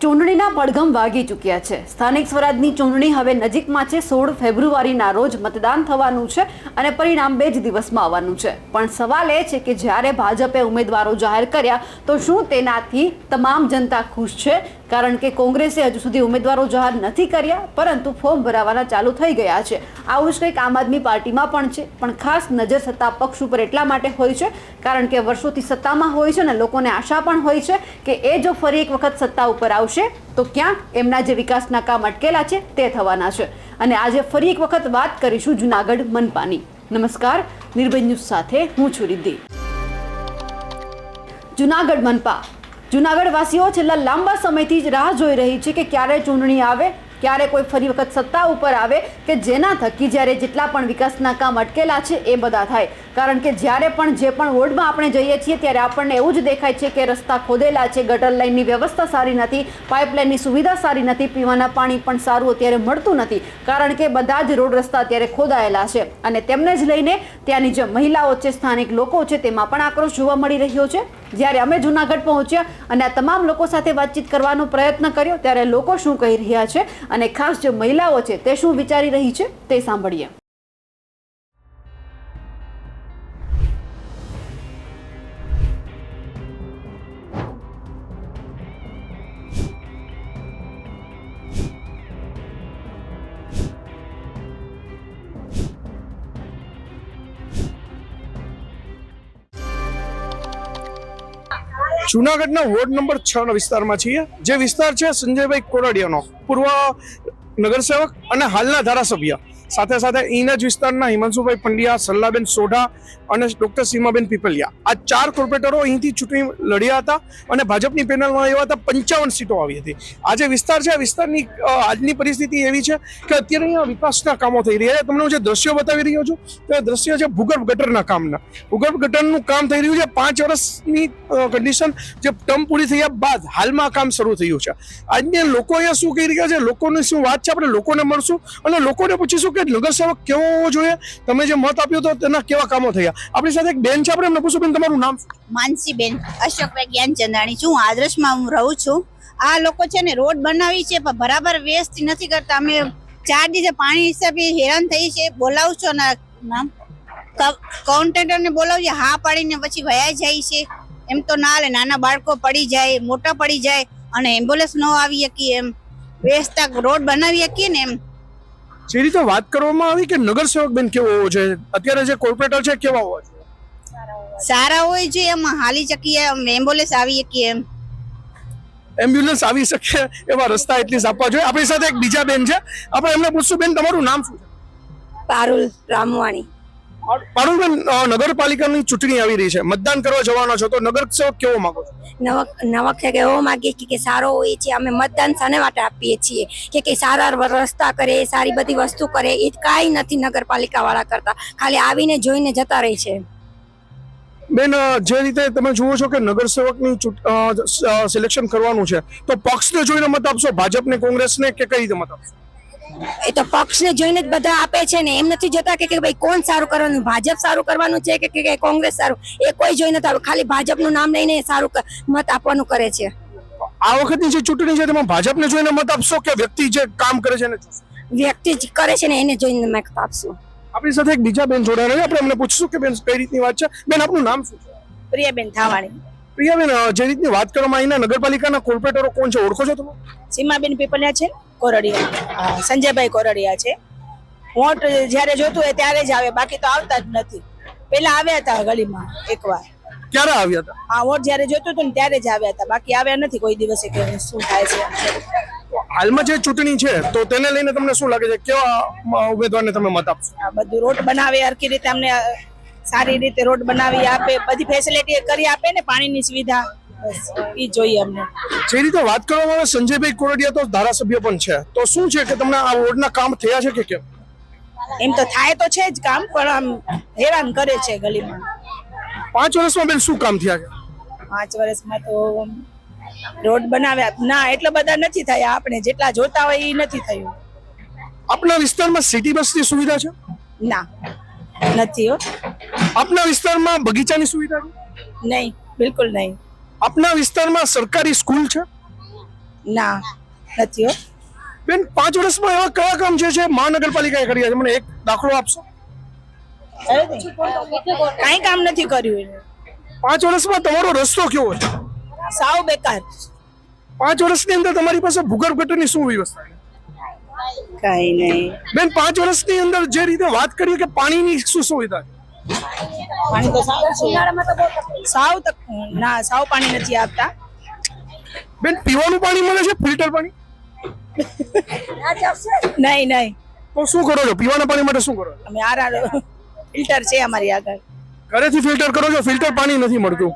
ચૂંટણીના પડઘમ વાગી ચૂક્યા છે. સ્થાનિક સ્વરાજની ચૂંટણી હવે નજીકમાં છે. સોળ ફેબ્રુઆરીના રોજ મતદાન થવાનું છે અને પરિણામ બે જ દિવસમાં આવવાનું છે. પણ સવાલ એ છે કે જ્યારે ભાજપે ઉમેદવારો જાહેર કર્યા, તો શું તેનાથી તમામ જનતા ખુશ છે? કારણ કે કોંગ્રેસે હજુ સુધી ઉમેદવારો જાહેર નથી કર્યા, પરંતુ ફોર્મ ભરાવાના ચાલુ થઈ ગયા છે. આવું જ કંઈક આમ આદમી પાર્ટીમાં પણ છે. પણ ખાસ નજર સત્તા પક્ષ ઉપર એટલા માટે હોય છે, કારણ કે વર્ષોથી સત્તામાં હોય છે ને લોકોને આશા પણ હોય છે કે એ જો ફરી એક વખત સત્તા ઉપર આવશે તો ક્યાંક એમના જે વિકાસના કામ અટકેલા છે, તે થવાના છે. અને આજે ફરી એક વખત વાત કરીશું જુનાગઢ મનપાની. નમસ્કાર, નિર્ભય ન્યૂઝ સાથે હું છું રિદ્ધિ. જુનાગઢ મનપા. જુનાગઢ વાસીઓ છેલ્લા લાંબા સમયથી જ રાહ જોઈ રહી છે કે ક્યારે ચૂંટણી આવે ક્યારે કોઈ ફરી વખત સત્તા ઉપર આવે કે જેના થકી જ્યારે જેટલા પણ વિકાસના કામ અટકેલા છે એ બધા થાય. કારણ કે જ્યારે પણ જે પણ વોર્ડમાં આપણે જઈએ છીએ ત્યારે આપણને એવું જ દેખાય છે કે રસ્તા ખોદેલા છે, ગટર લાઇનની વ્યવસ્થા સારી નથી, પાઇપલાઇનની સુવિધા સારી નથી, પીવાના પાણી પણ સારું અત્યારે મળતું નથી. કારણ કે બધા જ રોડ રસ્તા અત્યારે ખોદાયેલા છે અને તેમને જ લઈને ત્યાંની જે મહિલાઓ છે, સ્થાનિક લોકો છે તેમાં પણ આક્રોશ જોવા મળી રહ્યો છે. જ્યારે અમે જુનાગઢ પહોંચ્યા અને આ તમામ લોકો સાથે વાતચીત કરવાનો પ્રયત્ન કર્યો ત્યારે લોકો શું કહી રહ્યા છે? અને ખાસ જે મહિલાઓ છે તે શું વિચારી રહી છે તે સાંભળીએ. જુનાગઢના વોર્ડ નંબર છ વિસ્તારમાં છીએ. જે વિસ્તાર છે સંજયભાઈ કોરડિયાનો પૂર્વ નગરસેવક અને હાલના ધારાસભ્ય. સાથે સાથે અહીંના જ વિસ્તારના હિમાંશુભાઈ પંડ્યા, સલ્લાબેન સોઢા અને ડોક્ટર સીમાબેન પીપલિયા. આ ચાર કોર્પોરેટરો અહીંથી ચૂંટણી લડ્યા હતા અને ભાજપની પેનલમાં આવ્યા હતા પંચાવન સીટો આવી હતી. આ જે વિસ્તાર છે, આ વિસ્તારની આજની પરિસ્થિતિ એવી છે કે અત્યારે અહીંયા વિકાસના કામો થઈ રહ્યા છે. તમને હું જે દ્રશ્યો બતાવી રહ્યો છું, તે દ્રશ્ય છે ભૂગર્ભ ગટરના કામના. ભૂગર્ભ ગટરનું કામ થઈ રહ્યું છે. પાંચ વર્ષની કન્ડિશન જે ટર્મ પૂરી થયા બાદ હાલમાં કામ શરૂ થયું છે. આજને લોકો અહીંયા શું કહી રહ્યા છે? લોકોની શું વાત છે? આપણે લોકોને મળશું અને લોકોને પૂછીશું કે નગરસેવક કેવો હોવો જોઈએ? તમે જે મત આપ્યો તો તેના કેવા કામો થયા? આપણી સાથે એક બેન છે આપણે, એમને બેન, તમારું નામ? માનસીબેન, અશોકભાઈ જ્ઞાનચંદાણી. છું, હું આદર્શમાં હું રહું છું. આ લોકો છે ને રોડ બનાવી છે, પણ બરાબર વેસ્ટ નથી કરતા. અમે ચાર દિવસે પાણી હિસાબે હેરાન થઈ છે. બોલાવું છો ને નામ કાઉન્ટેન્ટરને બોલાવજે હા પાડીને પછી વયા જાય છે. એમ તો ના લે નાના બાળકો પડી જાય, મોટા પડી જાય અને એમ્બ્યુલન્સ ન આવી શકીએ એમ. વેસ્ટ રોડ બનાવી શકીએ ને એમ. જે રીતે વાત કરવામાં આવી કે નગરસેવક બેન કેવો હોવો જોઈએ? અત્યારે જે કોર્પોરેટર છે કેવા હોવા જોઈએ? સારા હોય છે એમ હાલી શકીએ એમ એમ્બ્યુલન્સ આવી શકીએ એમ. એમ્બ્યુલન્સ આવી શકે એવા રસ્તા એટલીસ્ટ આપવા જોઈએ. આપણી સાથે એક બીજા બેન છે. આપણે એમને પૂછશું બેન તમારું નામ શું છે? પારુલ રામવાણી. પારુલબેન નગરપાલિકાની ચૂંટણી આવી રહી છે મતદાન કરવા જવાનો છો તો નગરસેવક કેવો માંગો છો નવક કે એવો માગીએ છીએ કે સારો હોય છે અમે મતદાન શાને માટે આપીએ છીએ કે કે સારા રસ્તા કરે સારી બધી વસ્તુ કરે એ કાંઈ નથી નગરપાલિકા વાળા કરતા ખાલી આવીને જોઈને જતા રહે છે. બેન જે રીતે તમે જુઓ છો કે નગરસેવકની સિલેક્શન કરવાનું છે તો પક્ષને જોઈને મત આપશો ભાજપને કોંગ્રેસને કે કઈ રીતે મત આપશો? એ તો પક્ષને જોઈને જ બધા આપે છે ને. એમ નથી જોતા કે કે ભાઈ કોણ સારું કરવાનું? ભાજપ સારું કરવાનું છે કે કોંગ્રેસ સારું? એ કોઈ જોઈ નથી ખાલી ભાજપનું નામ લઈને સારું મત આપવાનું કરે છે. આ વખતની જે ચૂંટણી છે તેમાં ભાજપને જોઈને મત આપશો કે વ્યક્તિ જે કામ કરે છે એને વ્યક્તિ જ કરે છે ને એને જોઈને મત આપશું. આપણી સાથે એક બીજા બેન જોડાયા છે. આપણે એમને પૂછશું કે બેન કઈ રીતની વાત છે? બેન આપનું નામ શું છે? પ્રિયાબેન ધાવાણી. પ્રિયાબેન જે રીતની વાત કરવામાં અહીંના નગરપાલિકાના કોર્પોરેટરો કોણ છે? ઓળખો છો તમે? સીમાબેન પીપલિયા છે. કોરડિયા હા, સંજયભાઈ કોરડિયા છે. વોટ જ્યારે જોતું હોય ત્યારે જ આવે બાકી તો આવતા જ નથી. પેલા આવ્યા હતા ગલીમાં એકવાર. ક્યારે આવ્યા હતા? આ વોટ જ્યારે જોતું હતું ને ત્યારે જ આવ્યા હતા. બાકી આવ્યા નથી કોઈ દિવસે કે શું થાય છે. હાલમાં જે ચૂંટણી છે તો તેને લઈને તમને શું લાગે છે? કેવા ઉમેદવારને તમે મત આપશો? આ બધું રોડ બનાવે હરખી રીતે અમને સારી રીતે રોડ બનાવી આપે બધી ફેસિલિટી કરી આપે ને પાણીની સુવિધા. બસ એ જોઈએ અમને. જે રીતે વાત કરવામાં આવે સંજયભાઈ કોરડિયા તો ધારાસભ્ય પણ છે. તો શું છે કે તમને આ વોર્ડના કામ થયા છે કે કેમ? એમ તો થાય તો છે જ કામ પણ આમ હેરાન કરે છે ગલીમાં. પાંચ વર્ષમાં બેન શું કામ થયા છે? પાંચ વર્ષમાં તો રોડ બનાવ્યા. ના એટલા બધા નથી થયા. આપણે જેટલા જોતા હોય એ નથી થયું. આપના વિસ્તારમાં સિટી બસની સુવિધા છે? ના નથી હો. આપના વિસ્તારમાં બગીચાની સુવિધા છે? નહીં બિલકુલ નહીં. આપના વિસ્તારમાં સરકારી સ્કૂલ છે? ના નથી બેન પાંચ વર્ષમાં એવા કયા કામ જે છે મહાનગરપાલિકાએ કર્યા છે? મને એક દાખલો આપશો? કાંઈ કામ નથી કર્યું પાંચ વર્ષમાં તમારો રસ્તો કેવો છે? સાવ બેકાર. પાંચ વર્ષની અંદર તમારી પાસે ભૂગર્ભ ગટરની શું વ્યવસ્થા કાંઈ નહીં. બેન પાંચ વર્ષની અંદર જે રીતે વાત કરીએ કે પાણીની શું સુવિધા છે? પાણી તો સાવ સાવ તક ના સાવ પાણી નથી આપતા. બેન પીવાનું પાણી મળે છે? ફિલ્ટર પાણી? નહીં નહીં. તો શું કરો છો? પીવાના પાણી માટે શું કરો છો? અમે આર ફિલ્ટર છે અમારી આગળ. ઘરેથી ફિલ્ટર કરો છો? ફિલ્ટર પાણી નથી મળતું.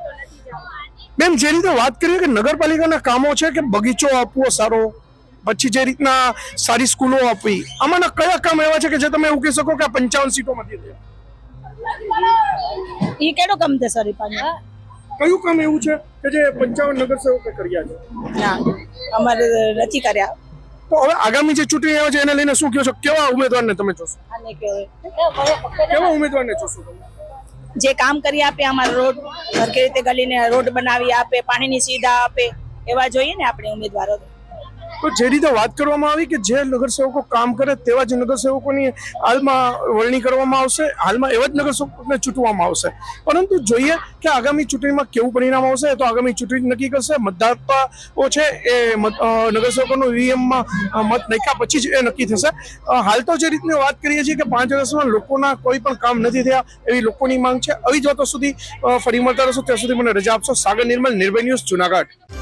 બેન જે રીતે વાત કરીએ કે નગરપાલિકાના કામો છે કે બગીચો આપવો સારો પછી જે રીતના સારી સ્કૂલો આપવી આમાંના કયા કામ એવા છે કે જે તમે એવું કહી શકો કે આ પંચાવન સીટોમાંથી એ કેડો કામ છે સર પાણી કયું કામ એવું છે કે જે પંચાવન નગરસેવકે કર્યા છે? ના અમારે નથી કર્યા. તો હવે આગામી જે ચૂંટણી આવે છે એને લઈને શું કહો છો? કેવા ઉમેદવારને તમે જોશો? કેવા ઉમેદવારને જોશો તમે? જે કામ કરી આપે અમારા રોડ સરખી રીતે ગલીને રોડ બનાવી આપે પાણીની સુવિધા આપે એવા જોઈએ ને આપણે ઉમેદવારો તો જે રીતે વાત કરવામાં આવી કે જે નગરસેવકો કામ કરે તેવા જ નગરસેવકોની હાલમાં વરણી કરવામાં આવશે. હાલમાં એવા જ નગરસેવકોને ચૂંટવામાં આવશે. પરંતુ જોઈએ કે આગામી ચૂંટણીમાં કેવું પરિણામ આવશે તો આગામી ચૂંટણી નક્કી કરશે. મતદાતાઓ છે એ નગરસેવકોનો ઈવીએમમાં મત નાખ્યા પછી જ એ નક્કી થશે. હાલ તો જે રીતની વાત કરીએ છીએ કે પાંચ વર્ષમાં લોકોના કોઈ પણ કામ નથી થયા એવી લોકોની માંગ છે. આવી જ વાતો સુધી ફરી મળતા રહેશો. ત્યાં સુધી મને રજા આપશો. સાગર નિર્મલ, નિર્ભય ન્યૂઝ, જુનાગઢ.